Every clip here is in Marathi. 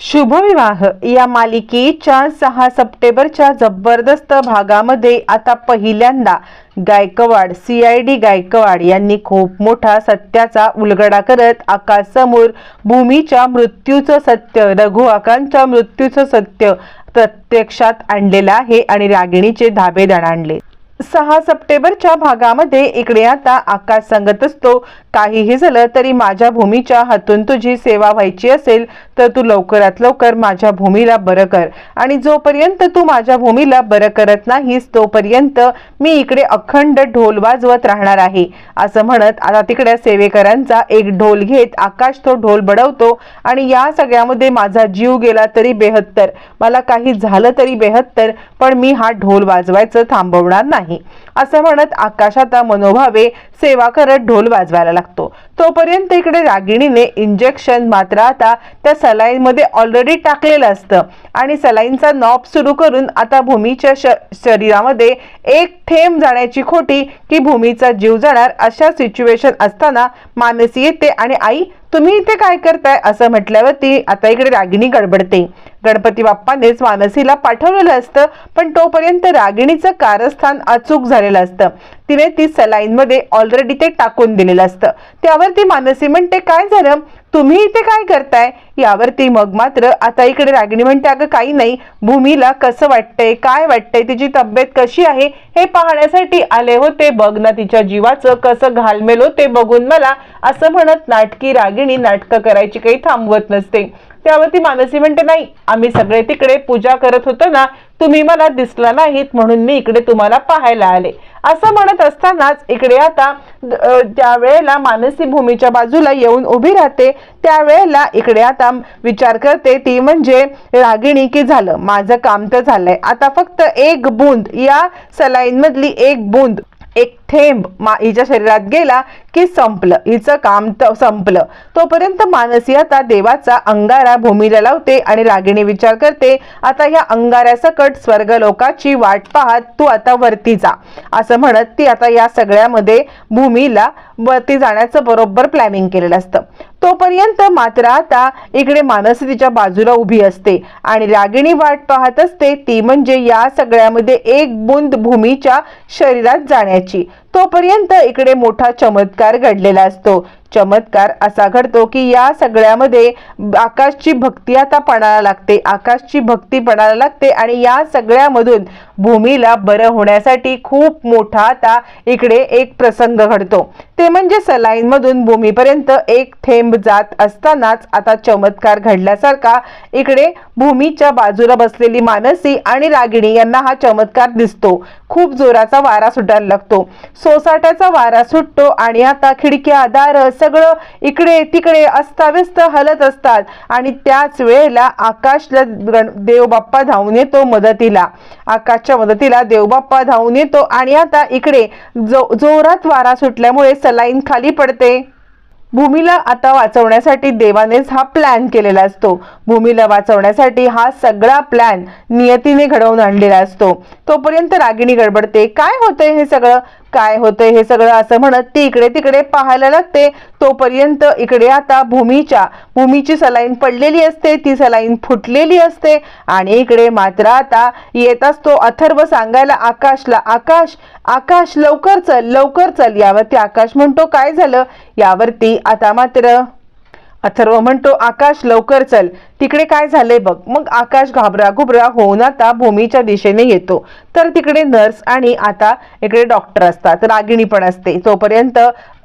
शुभविवाह. या मालिकेच्या सहा सप्टेंबरच्या जबरदस्त भागामध्ये आता पहिल्यांदा Gaikwad C I D Gaikwad यांनी खूप मोठा सत्याचा उलगडा करत आकाशसमोर भूमीच्या मृत्यूचं सत्य रघु आकांच्या मृत्यूचं सत्य प्रत्यक्षात आणलेलं आहे आणि रागिणीचे धाबे दणाणले. सहा सप्टेंबरच्या भागामध्ये इकडे आता आकाश सांगत असतो. काहीही झालं तरी माझ्या भूमीच्या हातून तुझी सेवा व्हायची असेल तर तू लवकरात लवकर माझ्या भूमीला बरं कर. आणि जोपर्यंत तू माझ्या भूमीला बरं करत नाहीस तोपर्यंत मी इकडे अखंड ढोल वाजवत राहणार आहे. असं म्हणत आता तिकड्या सेवेकरांचा एक ढोल घेत आकाश तो ढोल बडवतो आणि या सगळ्यामध्ये माझा जीव गेला तरी बेहत्तर. मला काही झालं तरी बेहत्तर पण मी हा ढोल वाजवायचं थांबवणार नाही. नाही. असं म्हणत आकाश आता मनोभावे सेवा करत ढोल वाजवायला लागतो. तोपर्यंत इकडे रागिणीने इंजेक्शन मात्र आता त्या सलाईनमध्ये ऑलरेडी टाकलेलं असतं. आणि सलाईनचा नॉब सुरू करून आता भूमीच्या श शरीरामध्ये एक थेंब जाण्याची खोटी की भूमीचा जीव जाणार अशा सिच्युएशन असताना मानसी येते आणि आई तुम्ही इथे काय करताय? असं म्हटल्यावरती आता इकडे रागिणी गडबडते. गणपती बाप्पानेच मानसीला पाठवलेलं असतं पण तोपर्यंत रागिणीचं कारस्थान अचूक झालेलं असतं. तिने ती सलाईनमध्ये ऑलरेडी ते टाकून दिलेलं असतं. त्यावरती मानसी म्हणते काय झालं? तुम्ही इथे काय करताय? यावरती मग मात्र आता इकडे रागिणी म्हणते अगं काही नाही. भूमीला कसं वाटतंय? काय वाटतंय? तिची तब्येत कशी आहे? हे पाहण्यासाठी आले होते. बघ ना तिच्या जीवाचं कसं घालमेल होते बघून मला असं म्हणत नाटकी रागिणी नाटकं करायची काही थांबवत नसते. त्यावरती मानसी म्हणते नाही आम्ही सगळे तिकडे पूजा करत होतो ना तुम्ही मला दिसला नाहीत म्हणून मी इकडे तुम्हाला पाहायला आले. असं म्हणत असतानाच इकडे आता ज्या वेळेला मानसी भूमीच्या बाजूला येऊन उभी राहते. त्यावेळेला इकडे आता विचार करते ती म्हणजे रागिणी की झालं? माझं काम तर झालंय. आता फक्त एक बूंद या सलाईन मधली एक बूंद. एक थेंब मा हिच्या शरीरात गेला की संपलं. हिचं काम त- संपलं. तोपर्यंत मानसी आता देवाचा अंगारा भूमीला लावते आणि रागिणी विचार करते आता ह्या अंगाऱ्यासकट स्वर्गलोकाची वाट पाहत तू आता वरती जा. असं म्हणत ती आता या सगळ्यामध्ये भूमीला वरती जाण्याचं बरोबर प्लॅनिंग केलेलं असतं. तोपर्यंत मात्र आता इकडे मानसी तिच्या बाजूला उभी असते आणि रागिणी वाट पाहत असते ती म्हणजे या सगळ्यामध्ये एक बुंद भूमीच्या शरीरात जाण्याची. तोपर्यंत इकडे मोठा चमत्कार घडलेला असतो. चमत्कार असा घडतो की या सगळ्यामध्ये आकाशची भक्ती आता पणाला लागते. आकाशची भक्ती पणाला लागते आणि या सगळ्यामधून भूमीला बरं होण्यासाठी खूप मोठा आता इकडे एक प्रसंग घडतो. ते म्हणजे सलाईन मधून भूमीपर्यंत एक थेंब जात असतानाच आता चमत्कार घडल्यासारखा इकडे भूमीच्या बाजूला बसलेली मानसी आणि रागिणी यांना हा चमत्कार दिसतो. खूप जोराचा वारा सुटायला लागतो. सोसाट्याचा वारा सुटतो आणि आता खिडक्या दार सगळं इकडे तिकडे अस्ताव्यस्त हलत असतात. आणि त्याच वेळेला आकाशला गण- देवबाप्पा धावून येतो मदतीला. आकाशच्या मदतीला देवबाप्पा धावून येतो आणि आता इकडे जो जोरात वारा सुटल्यामुळे सलाईन खाली पडते. भूमीला आता वाचवण्यासाठी देवानेच हा प्लॅन केलेला असतो. भूमीला वाचवण्यासाठी हा सगळा प्लॅन नियतीने घडवून आणलेला असतो. तोपर्यंत रागिणी गडबडते. काय होतंय हे सगळं? काय होतंय हे सगळं? असं म्हणत ती इकडे तिकडे पाहायला लागते. तोपर्यंत इकडे आता भूमीच्या भूमीची सलाईन पडलेली असते. ती सलाईन फुटलेली असते. आणि इकडे मात्र आता येत असतो अथर्व सांगायला आकाशला आकाश आकाश लवकर चल लवकर चल. यावरती आकाश म्हणतो काय झालं? यावरती आता मात्र अथर्व म्हणतो आकाश लवकर चल. तिकडे काय झाले बघ. मग आकाश घाबरा घुबरा होऊन आता भूमीच्या दिशेने येतो. तर तिकडे नर्स आणि आता इकडे डॉक्टर असतात. रागिणी पण असते. तोपर्यंत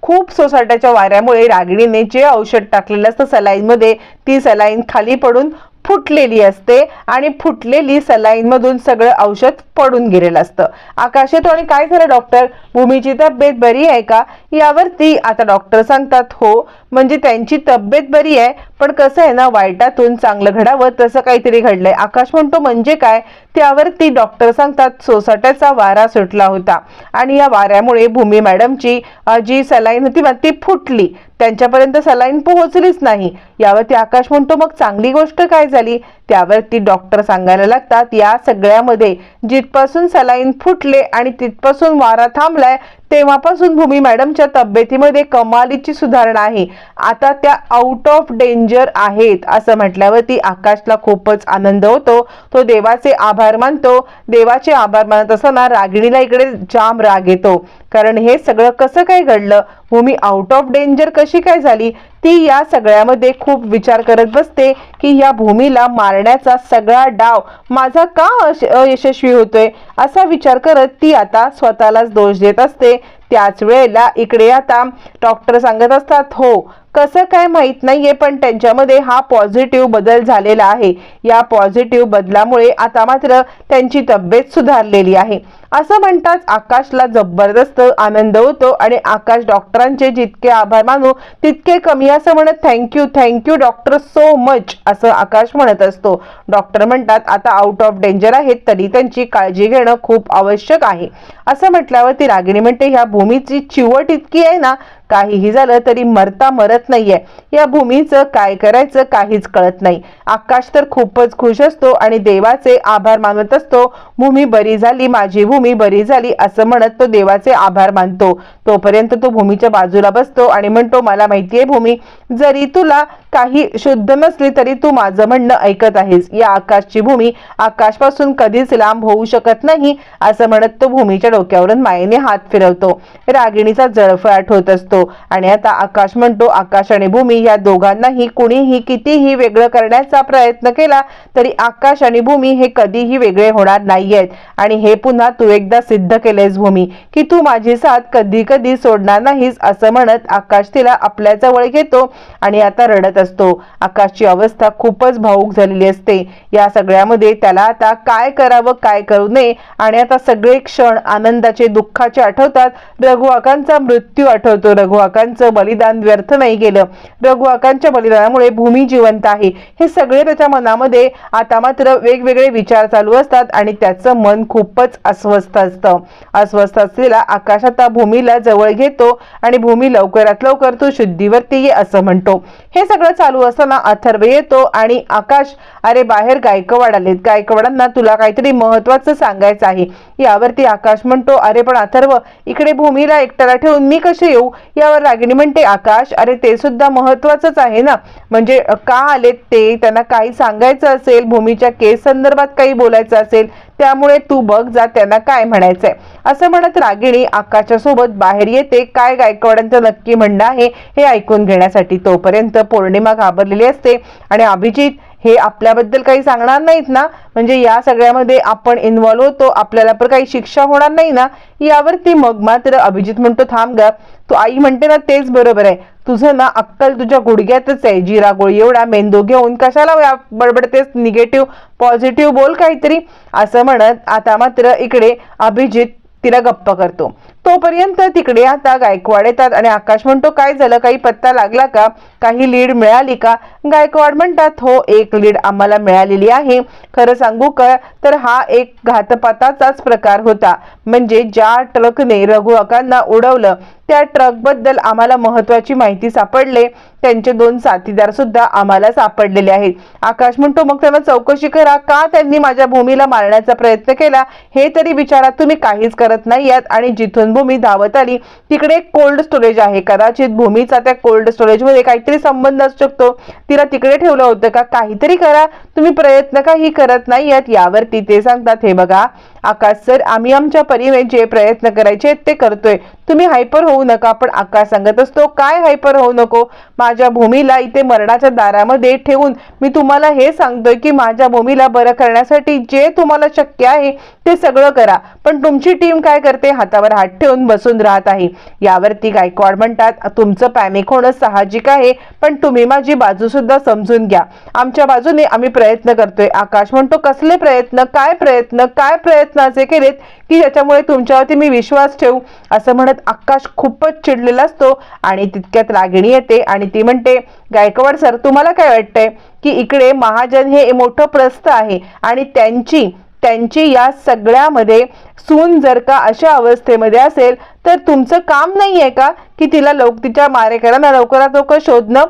खूप सोसाट्याच्या वाऱ्यामुळे रागिणीने जे औषध टाकलेलं असतं सलाईनमध्ये ती सलाईन खाली पडून फुटलेली असते आणि फुटलेली सलाईन मधून सगळं औषध पडून गेलेलं असतं. आकाश आणि काय झालं डॉक्टर भूमीची तब्येत बरी आहे का? यावरती आता डॉक्टर सांगतात हो. म्हणजे त्यांची तब्येत बरी आहे पण कसं आहे ना वाईटातून चांगलं घडावं तसं काहीतरी घडलंय. आकाश म्हणतो म्हणजे काय? त्यावरती डॉक्टर सांगतात सोसाट्याचा वारा सुटला होता. आणि या वाऱ्यामुळे भूमी मॅडमची जी सलाईन होती ना ती फुटली. त्यांच्यापर्यंत सलाईन पोहोचलीच नाही. यावरती आकाश म्हणतो मग चांगली गोष्ट काय झाली? त्यावरती डॉक्टर सांगायला लागतात या सगळ्यामध्ये जिथपासून सलाईन फुटले आणि तिथपासून वारा थांबलाय तेव्हापासून भूमी मॅडमच्या तब्येतीमध्ये कमालीची सुधारणा आहे. आता त्या आउट ऑफ डेंजर आहेत. असं म्हटल्यावरती आकाशला खूपच आनंद होतो. तो देवाचे आभार मानतो. देवाचे आभार मानत असताना रागिणीला इकडे जाम राग येतो. कारण हे सगळं कसं काय घडलं? भूमी आउट ऑफ डेंजर कशी काय झाली ती या सगळ्यामध्ये खूप विचार करत बसते की या भूमीला मारण्याचा सगळा डाव माझा का अश- अयशस्वी होतोय? असा विचार करत ती आता स्वतःलाच दोष देत असते. त्याच वेळेला इकडे आता डॉक्टर सांगत असतात हो कसं काय माहीत नाहीये पण त्यांच्यामध्ये हा पॉझिटिव्ह बदल झालेला आहे. या पॉझिटिव्ह बदलामुळे आता मात्र त्यांची तब्येत सुधारलेली आहे. असं म्हणताच आकाशला जबरदस्त आनंद होतो आणि आकाश डॉक्टरांचे जितके आभार मानू तितके कमी. असं म्हणत thank you thank you doctor so much असं आकाश म्हणत असतो. डॉक्टर म्हणतात आता आउट ऑफ डेंजर आहेत तरी त्यांची काळजी घेणं खूप आवश्यक आहे. असं म्हटल्यावर ती रागिणी म्हणते ह्या भूमीची चिवट इतकी आहे ना काहीही झालं तरी मरता मरत नाहीये. या भूमीचं काय करायचं काहीच कळत नाही. आकाश तर खूपच खुश असतो आणि देवाचे आभार मानत असतो भूमी बरी झाली माझी भूमी बरी झाली असं म्हणत तो देवाचे आभार मानतो. तोपर्यंत तो भूमीच्या बाजूला बसतो आणि म्हणतो मला माहितीये भूमी जरी तुला काही शुद्ध नसली तरी तू माझं म्हणणं ऐकत आहेस. या आकाशची भूमी आकाशपासून कधीच लांब होऊ शकत नाही असं म्हणत तो भूमीच्या डोक्यावरून मायेने हात फिरवतो. रागिणीचा जळफळाट होत असतो आणि आता आकाश म्हणतो आकाश आणि भूमी या दोघांनाही कुणीही कितीही वेगळं करण्याचा प्रयत्न केला तरी आकाश आणि भूमी हे कधीही वेगळे होणार नाहीयेत. आणि हे पुन्हा तू एकदा सिद्ध केलेस भूमी की तू माझी साथ कधी कधी सोडणार नाहीस असं म्हणत आकाश तिला आपल्या जवळ घेतो आणि आता रडत असतो. आकाशची अवस्था खूपच भाऊक झालेली असते. या सगळ्यामध्ये त्याला आता काय करावं काय करू नये आणि आता सगळे क्षण आनंदाचे दुःखाचे आठवतात. रघुआकांचा मृत्यू आठवतो. रघुआकांचं बलिदान व्यर्थ नाही गेलं. रघुआकांच्या बलिदानामुळे भूमी जिवंत आहे. हे सगळे त्याच्या मनामध्ये आता मात्र वेगवेगळे विचार चालू असतात आणि त्याचं मन खूपच अस्वस्थ असतं. अस्वस्थ असलेला आकाश आता भूमीला जवळ घेतो आणि भूमी लवकरात लवकर तू शुद्धीवरती ये असं म्हणतो. हे सगळं चालू असताना अथर्व येतो आणि आकाश अरे बाहेर गायकवाड आलेत. गायकवाडांना तुला काहीतरी महत्वाचं सांगायचं आहे. यावरती आकाश म्हणतो अरे पण अथर्व इकडे भूमीला एकट्याला ठेवून मी कसे येऊ? यावर रागिणी म्हणते आकाश अरे ते सुद्धा महत्वाचंच आहे ना. म्हणजे का आलेत ते? त्यांना काही सांगायचं असेल भूमीच्या केस संदर्भात काही बोलायचं असेल त्यामुळे तू बघ जा त्यांना काय म्हणायचंय. असं म्हणत रागिणी आकाशच्या सोबत बाहेर येते. काय गायकवाडांचं नक्की म्हणणं आहे हे ऐकून घेण्यासाठी तोपर्यंत पौर्णिमा घाबरलेली असते. आणि अभिजित हे आपल्याबद्दल काही सांगणार नाहीत ना? म्हणजे या सगळ्यामध्ये आपण इन्व्हॉल्व्ह होतो. आपल्याला पण काही शिक्षा होणार नाही ना? यावरती मग मात्र अभिजित म्हणतो थांब ग. तू आई म्हणते ना तेच बरोबर आहे. तुझं ना अक्कल तुझ्या गुडघ्यातच आहे जिरा गोळी एवढा मेंदू घेऊन. कशाला बडबडतेस? निगेटिव्ह पॉझिटिव्ह बोल काहीतरी. असं म्हणत आता मात्र इकडे अभिजित तिला गप्प करतो. तोपर्यंत तिकडे आता गायकवाड येतात आणि आकाश म्हणतो काय झालं? काही पत्ता लागला का? काही लीड मिळाली का? गायकवाड म्हणतात हो एक लीड आम्हाला मिळालेली आहे. खरं सांगू का? तर हा एक घातपाताचाच प्रकार होता. म्हणजे ज्या ट्रकने रघु अकांना उडवलं त्या ट्रकबद्दल आम्हाला महत्वाची माहिती सापडले. त्यांचे दोन साथीदार सुद्धा आम्हाला सापडलेले आहेत. आकाश म्हणतो मग त्यांना चौकशी करा. का त्यांनी माझ्या भूमीला मारण्याचा प्रयत्न केला? हे तरी विचारात तुम्ही काहीच करत नाहीयात आणि जिथून भूमी धावत आली तिकडे एक कोल्ड स्टोरेज आहे. कदाचित भूमीचा त्या कोल्ड स्टोरेजमध्ये काहीतरी संबंध असू शकतो. तिला तिकडे ठेवलं होतं का? काहीतरी करा. तुम्ही प्रयत्न काही करत नाहीयेत यावरती ते सांगतात हे बघा आकाश सर आम्ही आमच्या परीने जे प्रयत्न करायचे ते करतोय. तुम्ही हायपर होऊ नका पण आकाश सांगत असतो काय हायपर होऊ नको? माझ्या भूमीला इथे मरणाच्या दारामध्ये ठेवून मी तुम्हाला हे सांगतोय की माझ्या भूमीला बरं करण्यासाठी जे तुम्हाला शक्य आहे ते सगळं करा. पण तुमची टीम काय करते? हातावर हात ठेवून बसून राहत आहे. यावरती गायकवाड म्हणतात तुमचं पॅनिक होणं साहजिक आहे पण तुम्ही माझी बाजू सुद्धा समजून घ्या. आमच्या बाजूने आम्ही प्रयत्न करतोय. आकाश म्हणतो कसले प्रयत्न? काय प्रयत्न? काय प्रयत्न असे केलेत की ज्याच्यामुळे तुमच्यावरती मी विश्वास ठेवू? असं म्हणत आकाश खूपच चिडलेला असतो आणि तितक्यात रागिणी येते आणि ती म्हणते गायकवाड सर तुम्हाला काय वाटतंय की इकडे महाजन हे मोठं प्रस्थ आहे आणि त्यांची त्यांची या सगळ्यामध्ये सून जर का अशा अवस्थेमध्ये असेल तर तुमचं काम नाही आहे का की तिला लवक तिच्या मारेकरांना लवकरात लवकर शोधणं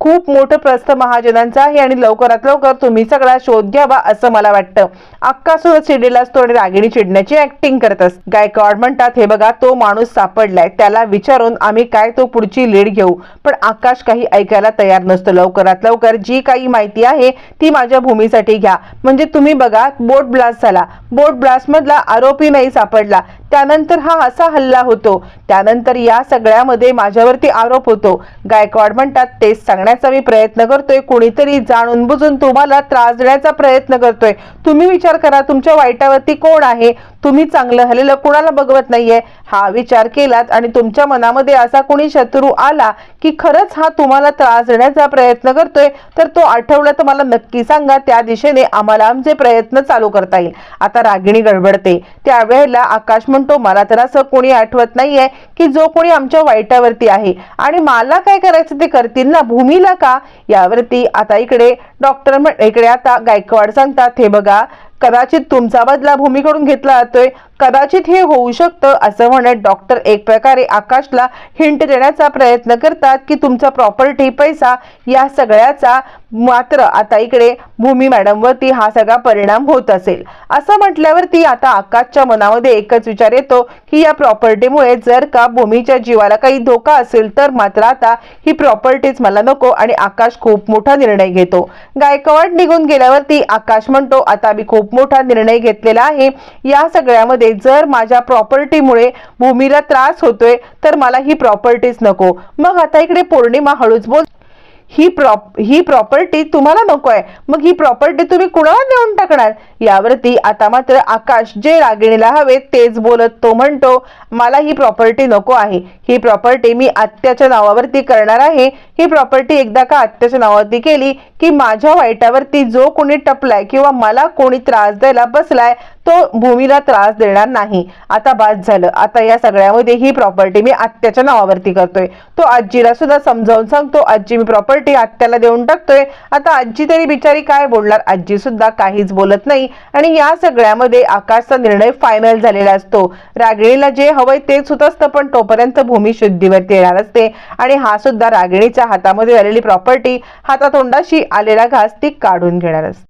खूप मोठं प्रस्थ महाजनांचं आहे आणि लवकरात लवकर तुम्ही सगळा शोध घ्यावा असं मला वाटतं. अक्का सुद्धा चिडलेला असतो आणि रागिणी चिडण्याची ऍक्टिंग करत असते गायकवाड म्हणतात हे बघा तो माणूस सापडलाय. त्याला विचारून आम्ही काय तो पुढची लीड घेऊ? पण आकाश काही ऐकायला तयार नसतो. लवकरात लवकर जी काही माहिती आहे ती माझ्या भूमीसाठी घ्या. म्हणजे तुम्ही बघा बोट ब्लास्ट झाला. बोट ब्लास्ट मधला आरोपी नाही सापडला. त्यानंतर हा असा हल्ला होतो. त्यानंतर या सगळ्यामध्ये माझ्यावरती आरोप होतो. गायकवाड म्हणतात तेच सांगण्याचा मी प्रयत्न करतोय. कुणीतरी जाणून बुजून तुम्हाला त्रास देण्याचा प्रयत्न करतोय. तुम्ही विचार करा तुमच्या वाईटावरती कोण आहे? तुम्ही चांगलं झालेलं कुणाला बघवत नाहीये? हा विचार केलात आणि तुमच्या मनामध्ये असा कोणी शत्रू आला की खरंच हा तुम्हाला त्रास देण्याचा प्रयत्न करतोय? तर तो आठवला तर मला नक्की सांगा. त्या दिशेने आम्हाला आमचे प्रयत्न चालू करता येईल. आता रागिणी गडबडते. त्यावेळेला आकाश म्हणतो मला तर असं कोणी आठवत नाहीये की जो कोणी आमच्या वाईटावरती आहे. आणि मला काय करायचं ते करतील ना? भूमीला का? यावरती आता इकडे डॉक्टर इकडे आता गायकवाड सांगतात हे बघा कदाचित तुमचा बदला भूमीकडून घेतला जातोय. कदाचित हे होऊ शकतं असं म्हणत डॉक्टर एक प्रकारे आकाशला हिंट देण्याचा प्रयत्न करतात की तुमचा प्रॉपर्टी पैसा या सगळ्याचा मात्र आता इकडे भूमी मॅडमवरती हा सगळा परिणाम होत असेल. असं म्हटल्यावरती आता आकाशच्या मनामध्ये एकच विचार येतो की या प्रॉपर्टीमुळे जर का भूमीच्या जीवाला काही धोका असेल तर मात्र आता ही प्रॉपर्टीच मला नको आणि आकाश खूप मोठा निर्णय घेतो. गायकवाड निघून गेल्यावरती आकाश म्हणतो आता मी खूप मोठा निर्णय घेतलेला आहे. या सगळ्यामध्ये जर माझ्या प्रॉपर्टीमुळे भूमीला त्रास होतोय तर मला ही प्रॉपर्टीच नको. मग आता इकडे पौर्णिमा हळूच बोल. ही प्रॉप ही प्रॉपर्टी तुम्हाला नको आहे मग ही प्रॉपर्टी तुम्ही कुणाला देऊन टाकणार? यावरती आता मात्र आकाश जे रागिणीला हवे तेच बोलत तो म्हणतो मला ही प्रॉपर्टी नको आहे. ही प्रॉपर्टी मी आत्याच्या नावावरती करणार आहे. ही प्रॉपर्टी एकदा का आत्याच्या नावावरती केली की माझ्या वाईटावरती जो कोणी टपलाय किंवा मला कोणी त्रास द्यायला बसलाय तो भूमीला त्रास देणार नाही. आता बाद झालं. आता या सगळ्यामध्ये ही प्रॉपर्टी मी आत्याच्या नावावरती करतोय. तो आजीला सुद्धा समजावून सांगतो आजी मी प्रॉपर्टी आत्याला देऊन टाकतोय. आता आजी तरी बिचारी काय बोलणार? आजी सुद्धा काहीच बोलत नाही. आणि या सगळ्यामध्ये आकाशचा निर्णय फायनल झालेला असतो. रागिणीला जे हवंय तेच होत असतं पण तोपर्यंत भूमी शुद्धीवरती येणार असते. आणि हा सुद्धा रागिणीचा हातामध्ये आलेली प्रॉपर्टी हातातोंडाशी आलेला घास ती काढून घेणार असते.